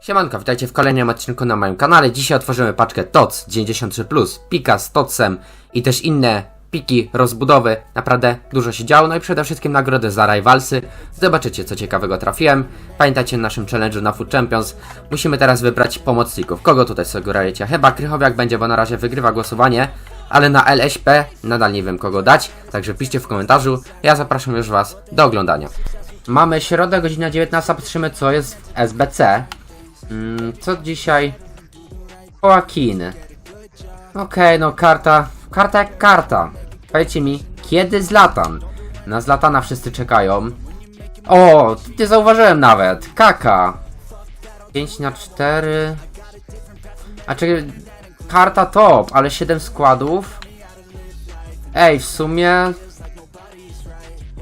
Siemanko, witajcie w kolejnym odcinku na moim kanale. Dzisiaj otworzymy paczkę TOC 93+, pika z TOCem i też inne piki, rozbudowy. Naprawdę dużo się działo, no i przede wszystkim nagrody za Rivalsy. Zobaczycie co ciekawego trafiłem. Pamiętajcie w naszym challenge'u na Food Champions. Musimy teraz wybrać pomocników. Kogo tutaj sugerujecie? Chyba Krychowiak będzie, bo na razie wygrywa głosowanie. Ale na LSP nadal nie wiem kogo dać, także piszcie w komentarzu. Ja zapraszam już Was do oglądania. Mamy środę, godzina 19, patrzymy co jest w SBC. Mm, co dzisiaj? Joaquin. Okej, no karta. Karta jak karta. Powiedzcie mi, kiedy Zlatan? Na Zlatana wszyscy czekają. O, nie zauważyłem nawet. Kaka. 5 na 4. A czy karta top, ale 7 składów? Ej, w sumie.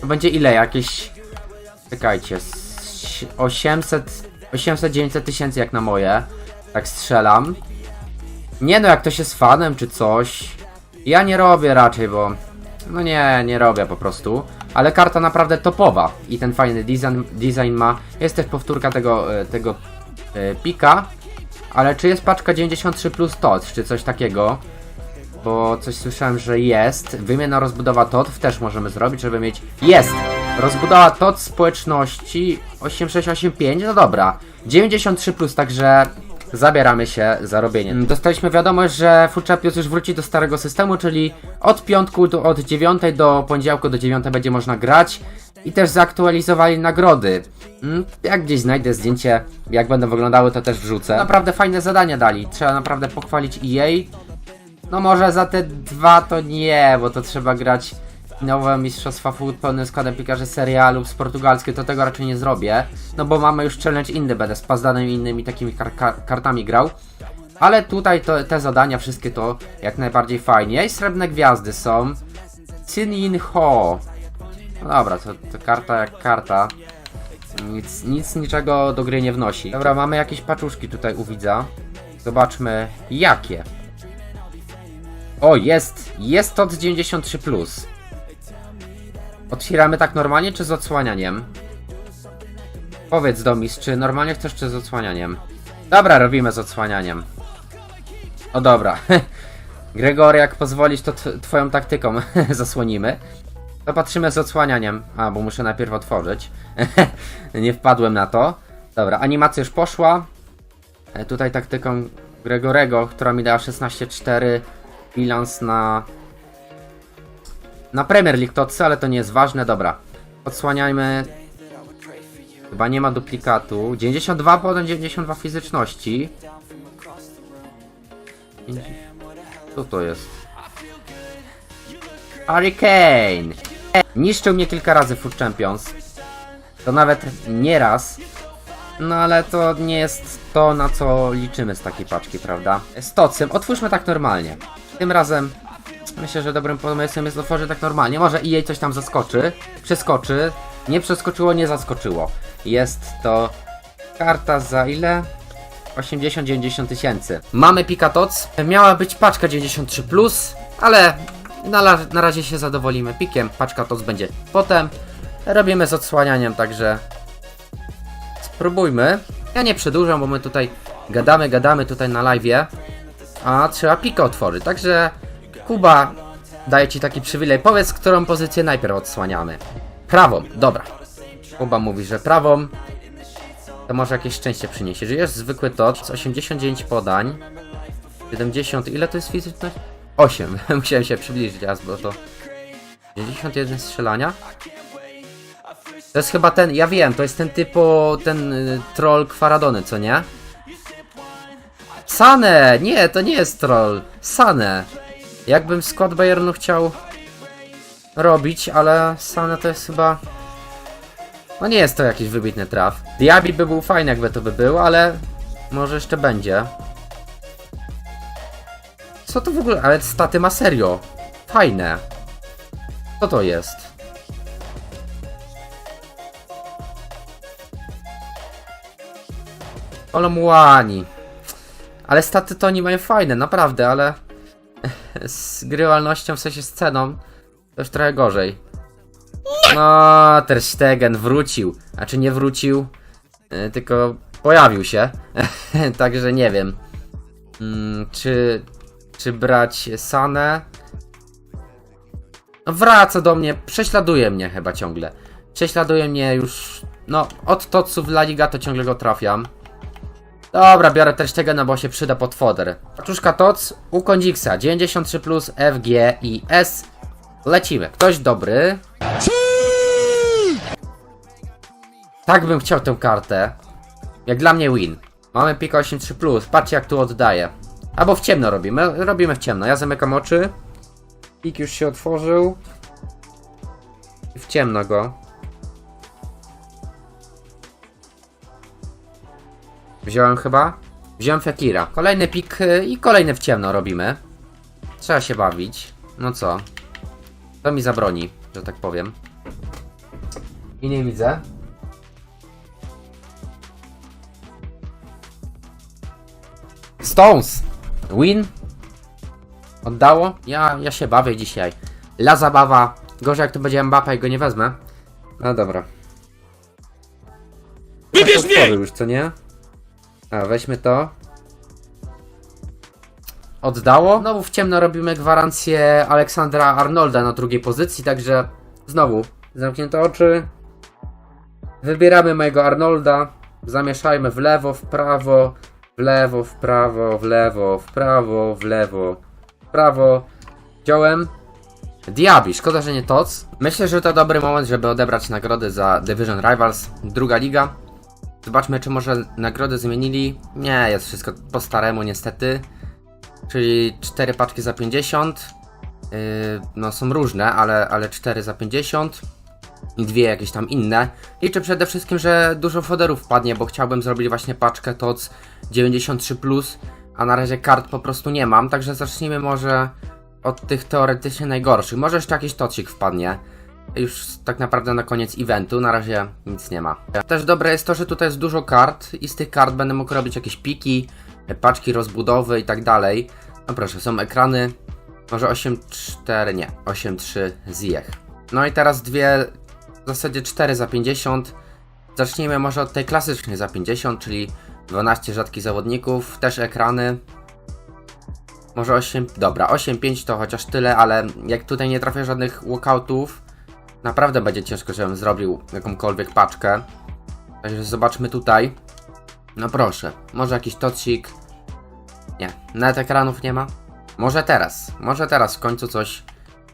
To będzie ile? Jakieś. Czekajcie. s- 800. 800-900 tysięcy jak na moje. Tak strzelam. Nie no, jak ktoś jest fanem czy coś. Ja nie robię raczej, bo. No nie, nie robię po prostu. Ale karta naprawdę topowa. I ten fajny design, design ma. Jest też powtórka tego, e, tego e, pika. Ale czy jest paczka 93 plus TOT, czy coś takiego? Bo coś słyszałem, że jest. Wymiana rozbudowa TOT też możemy zrobić, żeby mieć. Jest! Rozbudowa TOT społeczności 8685, no dobra. 93 plus, także zabieramy się za robienie. Mm, Dostaliśmy wiadomość, że Food Champions już wróci do starego systemu, czyli od piątku do od 9 do poniedziałku do 9 będzie można grać. I też zaktualizowali nagrody. Mm, Jak gdzieś znajdę zdjęcie, jak będą wyglądały, to też wrzucę. Naprawdę fajne zadania dali. Trzeba naprawdę pochwalić EA. No może za te dwa to nie, bo to trzeba grać nowe Mistrzostwa Food pełnym składem pikarzy serialu z portugalskiej, to tego raczej nie zrobię. No bo mamy już challenge inny, będę z pazdanymi innymi takimi kar kar kartami grał. Ale tutaj to, te zadania wszystkie to jak najbardziej fajnie. I srebrne gwiazdy są. Cin Yin Ho. No dobra, to, to karta jak karta. Nic, nic niczego do gry nie wnosi. Dobra, mamy jakieś paczuszki tutaj u widza. Zobaczmy jakie. O, jest! Jest to 93. Plus. Otwieramy tak normalnie, czy z odsłanianiem? Powiedz Domis, czy normalnie chcesz, czy z odsłanianiem? Dobra, robimy z odsłanianiem. O dobra. Gregory, jak pozwolisz, to tw- twoją taktyką zasłonimy. To patrzymy z odsłanianiem. A, bo muszę najpierw otworzyć. Nie wpadłem na to. Dobra, animacja już poszła. E, Tutaj taktyką Gregorego, która mi dała 16-4 bilans na na Premier League ale to nie jest ważne, dobra. Odsłaniajmy. Chyba nie ma duplikatu. 92 potem 92 fizyczności. Co to jest? Hurricane! Niszczył mnie kilka razy Food Champions. To nawet nie raz. No ale to nie jest to, na co liczymy z takiej paczki, prawda? Z tocem. Otwórzmy tak normalnie. Tym razem myślę, że dobrym pomysłem jest otworzyć tak normalnie. Może i jej coś tam zaskoczy. Przeskoczy. Nie przeskoczyło, nie zaskoczyło. Jest to karta za ile? 80-90 tysięcy. Mamy Pikatoc. Miała być paczka 93, ale na, na razie się zadowolimy pikiem. Paczka TOC będzie potem. Robimy z odsłanianiem, także spróbujmy. Ja nie przedłużam, bo my tutaj gadamy, gadamy tutaj na live, a trzeba pika otworzyć. Także Kuba daje ci taki przywilej. Powiedz, którą pozycję najpierw odsłaniamy. Prawą, dobra. Kuba mówi, że prawą. To może jakieś szczęście przyniesie. Że jest zwykły tot z 89 podań. 70. Ile to jest fizyczność? 8. Musiałem się przybliżyć raz, bo to 91 strzelania. To jest chyba ten, ja wiem, to jest ten typo, ten y, troll Kwaradony, co nie? Sane! Nie, to nie jest troll. Sane. Jakbym skład Bayernu chciał robić, ale Sane to jest chyba... No nie jest to jakiś wybitny traf. Diabi by był fajny, jakby to by był, ale może jeszcze będzie. Co to w ogóle? Ale staty ma serio. Fajne. Co to jest? Olomuani. Ale staty to oni mają fajne, naprawdę, ale z grywalnością, w sensie z ceną, to już trochę gorzej. No, Ter Stegen wrócił. A czy nie wrócił? Yy, tylko pojawił się. Także nie wiem. Mm, czy, czy brać Sanę? No wraca do mnie, prześladuje mnie chyba ciągle. Prześladuje mnie już, no od Totsów La Liga to ciągle go trafiam. Dobra, biorę też tego, no bo się przyda pod foder. Paczuszka Tots u Kondziksa, 93 plus F, G i S. Lecimy. Ktoś dobry. Tak bym chciał tę kartę. Jak dla mnie win. Mamy pika 83 plus. Patrzcie jak tu oddaje. Albo w ciemno robimy. Robimy w ciemno. Ja zamykam oczy. Pik już się otworzył. W ciemno go. Wziąłem chyba? Wziąłem Fakira. Kolejny pik y, i kolejny w ciemno robimy. Trzeba się bawić. No co? To mi zabroni, że tak powiem. I nie widzę. Stones! Win? Oddało? Ja, ja się bawię dzisiaj. La zabawa. Gorzej jak to będzie Mbappé i go nie wezmę. No dobra. Wybierz mnie! już, co nie? A, weźmy to. Oddało? Znowu w ciemno robimy gwarancję Aleksandra Arnolda na drugiej pozycji, także znowu zamknięte oczy. Wybieramy mojego Arnolda. Zamieszajmy w lewo, w prawo, w lewo, w prawo, w lewo, w prawo, w lewo, w prawo. Wziąłem Diaby, szkoda, że nie Tots. Myślę, że to dobry moment, żeby odebrać nagrody za Division Rivals, druga liga. Zobaczmy, czy może nagrody zmienili. Nie, jest wszystko po staremu niestety. Czyli 4 paczki za 50. Yy, no są różne, ale, ale 4 za 50. I dwie jakieś tam inne. Liczę przede wszystkim, że dużo foderów wpadnie, bo chciałbym zrobić właśnie paczkę TOC 93+, a na razie kart po prostu nie mam, także zacznijmy może od tych teoretycznie najgorszych. Może jeszcze jakiś tocik wpadnie. Już tak naprawdę na koniec eventu, na razie nic nie ma. Też dobre jest to, że tutaj jest dużo kart i z tych kart będę mógł robić jakieś piki, paczki rozbudowy i tak dalej. No proszę, są ekrany. Może 8.4, nie, 8.3 zjech. No i teraz dwie, w zasadzie 4 za 50. Zacznijmy może od tej klasycznej za 50, czyli 12 rzadkich zawodników, też ekrany. Może 8, dobra, 8-5 to chociaż tyle, ale jak tutaj nie trafię żadnych walkoutów, naprawdę będzie ciężko, żebym zrobił jakąkolwiek paczkę. Także zobaczmy tutaj. No proszę, może jakiś tocik. Nie, nawet ekranów nie ma. Może teraz, może teraz w końcu coś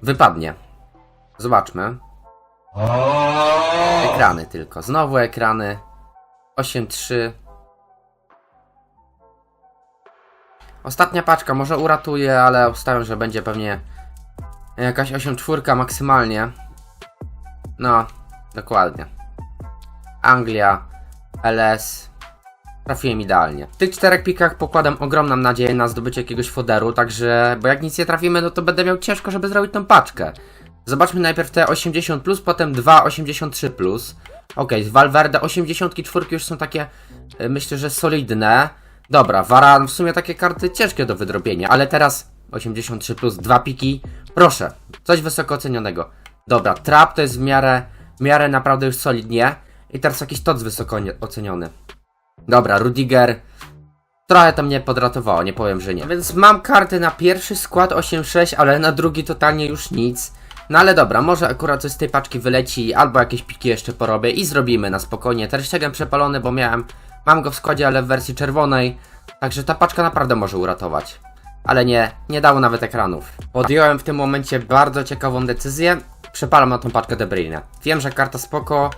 wypadnie. Zobaczmy. Ekrany tylko, znowu ekrany. 8.3 Ostatnia paczka, może uratuje, ale obstawiam, że będzie pewnie jakaś 8.4 maksymalnie. No, dokładnie. Anglia, LS. Trafiłem idealnie. W tych czterech pikach pokładam ogromną nadzieję na zdobycie jakiegoś foderu, także, bo jak nic nie trafimy, no to będę miał ciężko, żeby zrobić tą paczkę. Zobaczmy najpierw te 80, plus, potem 2 83. Plus. Ok, z Valverde 84 już są takie, y, myślę, że solidne. Dobra, Varan w sumie takie karty ciężkie do wydrobienia, ale teraz 83 plus, dwa piki. Proszę, coś wysoko ocenionego. Dobra, Trap to jest w miarę, w miarę naprawdę już solidnie. I teraz jakiś TOC wysoko oceniony. Dobra, Rudiger. Trochę to mnie podratowało, nie powiem, że nie. Więc mam karty na pierwszy skład 8-6, ale na drugi totalnie już nic. No ale dobra, może akurat coś z tej paczki wyleci, albo jakieś piki jeszcze porobię i zrobimy na spokojnie. Tersztegem przepalony, bo miałem, mam go w składzie, ale w wersji czerwonej. Także ta paczka naprawdę może uratować. Ale nie, nie dało nawet ekranów. Podjąłem w tym momencie bardzo ciekawą decyzję. Przepalam na tą paczkę De Bruyne. Wiem, że karta spoko,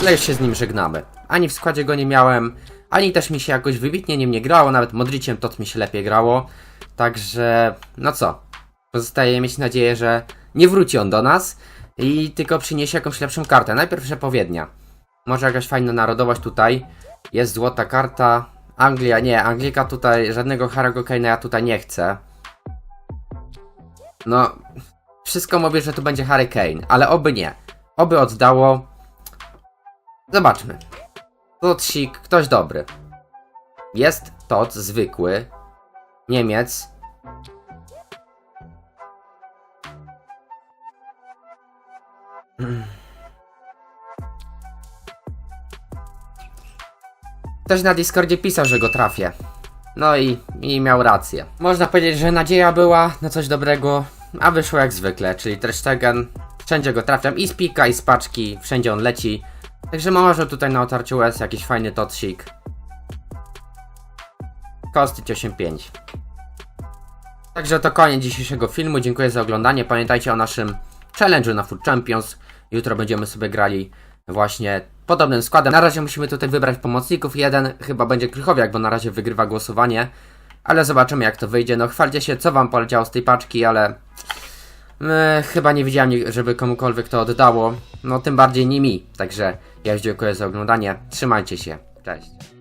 ale już się z nim żegnamy. Ani w składzie go nie miałem, ani też mi się jakoś wybitnie nim nie grało, nawet Modriciem to mi się lepiej grało. Także, no co, pozostaje mieć nadzieję, że nie wróci on do nas i tylko przyniesie jakąś lepszą kartę. Najpierw przepowiednia. Może jakaś fajna narodowość tutaj. Jest złota karta. Anglia, nie, Anglika tutaj, żadnego Harry'ego ja tutaj nie chcę. No, wszystko mówię, że to będzie Harry Kane, ale oby nie. Oby oddało. Zobaczmy. Tocik, ktoś dobry. Jest Toc zwykły. Niemiec. Ktoś na Discordzie pisał, że go trafię. No i, i miał rację. Można powiedzieć, że nadzieja była na coś dobrego, a wyszło jak zwykle, czyli Ter Stegen. Wszędzie go trafiam i z pika, i z paczki, wszędzie on leci. Także może tutaj na otarciu łez jakiś fajny totsik. Kostić 8.5. Także to koniec dzisiejszego filmu. Dziękuję za oglądanie. Pamiętajcie o naszym challenge'u na Food Champions. Jutro będziemy sobie grali właśnie podobnym składem. Na razie musimy tutaj wybrać pomocników. Jeden chyba będzie Krychowiak, bo na razie wygrywa głosowanie. Ale zobaczymy jak to wyjdzie. No chwalcie się, co wam poleciało z tej paczki, ale... e, chyba nie widziałem, żeby komukolwiek to oddało. No tym bardziej nie mi. Także ja już dziękuję za oglądanie. Trzymajcie się. Cześć.